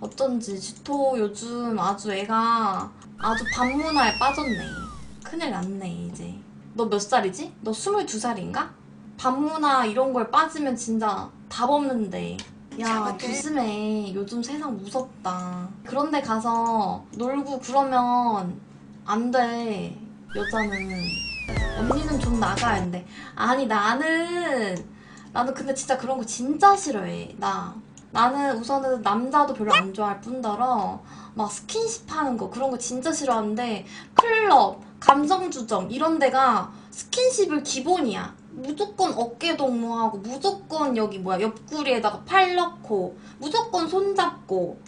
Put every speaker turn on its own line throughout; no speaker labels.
어쩐지 지토 요즘 아주 애가 아주 반문화에 빠졌네. 큰일 났네 이제. 너 몇 살이지? 너 22살인가? 반문화 이런 걸 빠지면 진짜 답 없는데. 야 조심해. 요즘 세상 무섭다. 그런데 가서 놀고 그러면 안 돼. 여자는. 언니는 좀 나가야 한대. 아니 나는 나는 근데 진짜 그런 거 진짜 싫어해. 나 나는 우선은 남자도 별로 안 좋아할 뿐더러 막 스킨십 하는 거 그런 거 진짜 싫어하는데 클럽, 감성주점 이런 데가 스킨십을 기본이야. 무조건 어깨 동무하고 무조건 여기 뭐야 옆구리에다가 팔 넣고 무조건 손잡고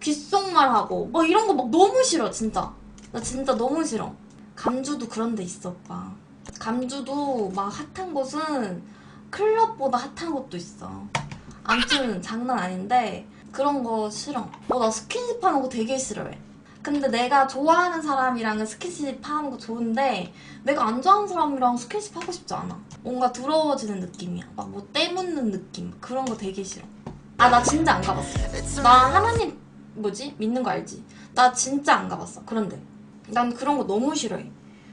귓속말하고 뭐 이런 거 막 너무 싫어 진짜. 나 진짜 너무 싫어. 감주도 그런 데 있어 오빠. 감주도 막 핫한 곳은 클럽보다 핫한 곳도 있어. 아무튼 장난 아닌데 그런 거 싫어. 어, 나 스킨십 하는 거 되게 싫어해. 근데 내가 좋아하는 사람이랑은 스킨십 하는 거 좋은데 내가 안 좋아하는 사람이랑 스킨십 하고 싶지 않아. 뭔가 더러워지는 느낌이야. 막 뭐 때묻는 느낌. 그런 거 되게 싫어. 아, 나 진짜 안 가봤어. 나 하나님 뭐지? 믿는 거 알지? 나 진짜 안 가봤어. 그런데 난 그런 거 너무 싫어해.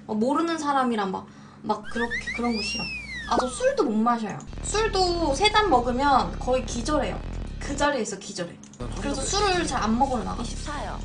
막 모르는 사람이랑 막, 막 그렇게 그런 거 싫어. 아, 저 술도 못 마셔요. 술도 세 잔 먹으면 거의 기절해요. 그 자리에서 기절해. 그래서 술을 잘 안 먹으러 나가.
24요.